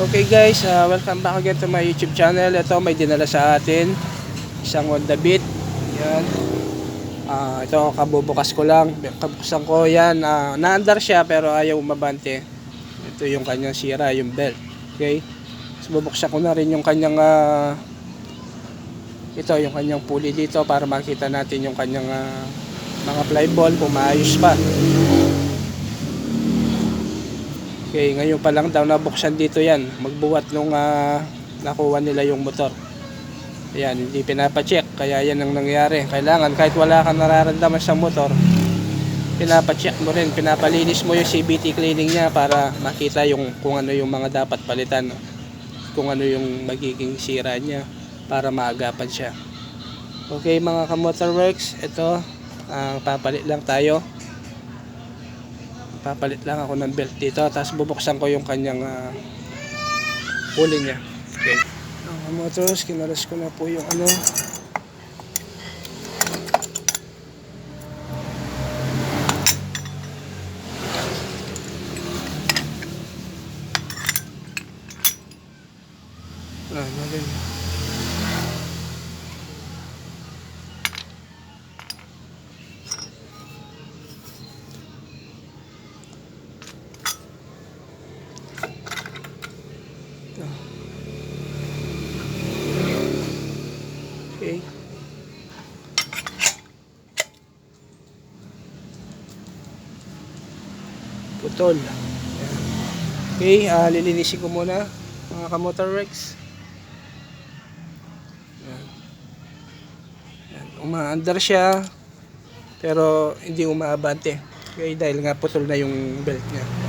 Okay guys, uh, welcome back again to my YouTube channel. Ito may dinala sa atin isang Honda Beat. Yan. Ah, ito kabubukas ko lang. Kabukasan ko yan. Uh, naandar siya pero ayaw umabante. Ito yung kanyang sira, yung belt. Okay? So bubuksan ko na rin yung kanyang ah, ito yung kanyang pulley dito para makita natin yung kanyang ah, mga fly ball kung maayos pa. Okay, ngayon pa lang daw nabuksan dito yan. Magbuwat nung ah, nakuha nila yung motor. Ayan, hindi pinapacheck. Kaya yan ang nangyari. Kailangan kahit wala kang nararamdaman sa motor, pinapacheck mo rin, pinapalinis mo yung CBT cleaning niya para makita yung kung ano yung mga dapat palitan. Kung ano yung magiging sira niya para maagapan siya. Okay mga kamotorworks, ito, ah, papalit lang tayo papalit lang ako ng belt dito tapos bubuksan ko yung kanyang uh, pulley niya okay ang motors kinalas ko na po yung ano ah, natin. Okay. Putol. Okay, ah, lilinisin ko muna mga kamotor Rex. Umaandar siya pero hindi umaabante. Okay, dahil nga putol na yung belt niya.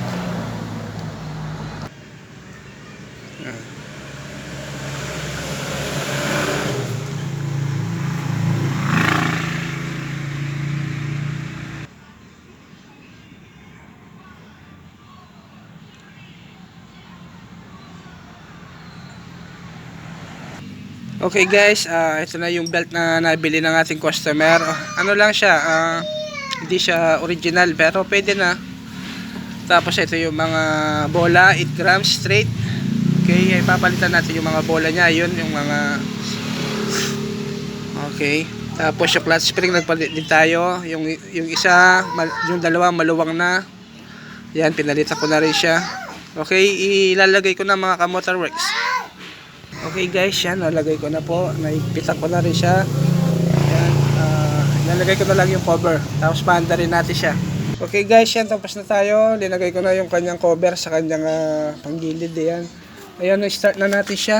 Okay guys, ah, ito na yung belt na nabili ng ating customer. Ah, ano lang siya, ah, hindi siya original pero pwede na. Tapos ito yung mga bola, 8 grams straight. Okay, ipapalitan natin yung mga bola niya. Yun, yung mga... Okay. Tapos yung clutch spring, nagpalit din tayo. Yung, yung isa, yung dalawa maluwang na. Yan, pinalitan ko na rin siya. Okay, ilalagay ko na mga kamotor works. Okay guys, yan, nalagay ko na po. Naigpitan ko na rin siya. Yan, ah, nalagay ko na lang yung cover. Tapos paanda rin natin siya. Okay guys, yan, tapos na tayo. Linagay ko na yung kanyang cover sa kanyang ah, panggilid. Yan. Ayan, start na natin siya.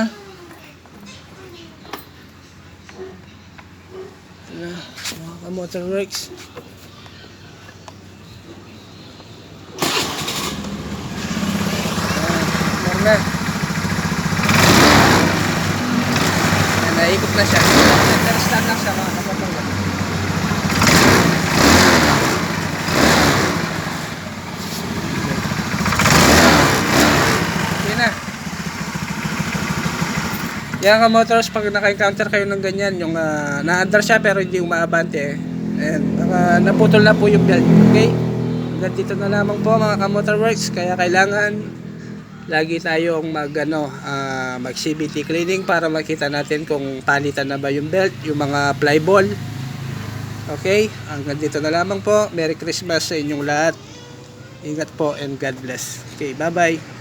Na, mga ka-motor works. Yan, meron na. Ayan, naikot na siya. Nag-start lang siya mga kapatid. Yun na. Yan ka motors pag naka-encounter kayo ng ganyan, yung uh, na-under siya pero hindi umaabante. Ayan, baka naputol na po yung belt. Okay? Hanggang dito na lamang po mga ka-motorworks. Kaya kailangan lagi tayong mag ano, ah, mag CBT cleaning para makita natin kung palitan na ba yung belt, yung mga fly ball. Okay? Hanggang dito na lamang po. Merry Christmas sa inyong lahat. Ingat po and God bless. Okay, bye-bye.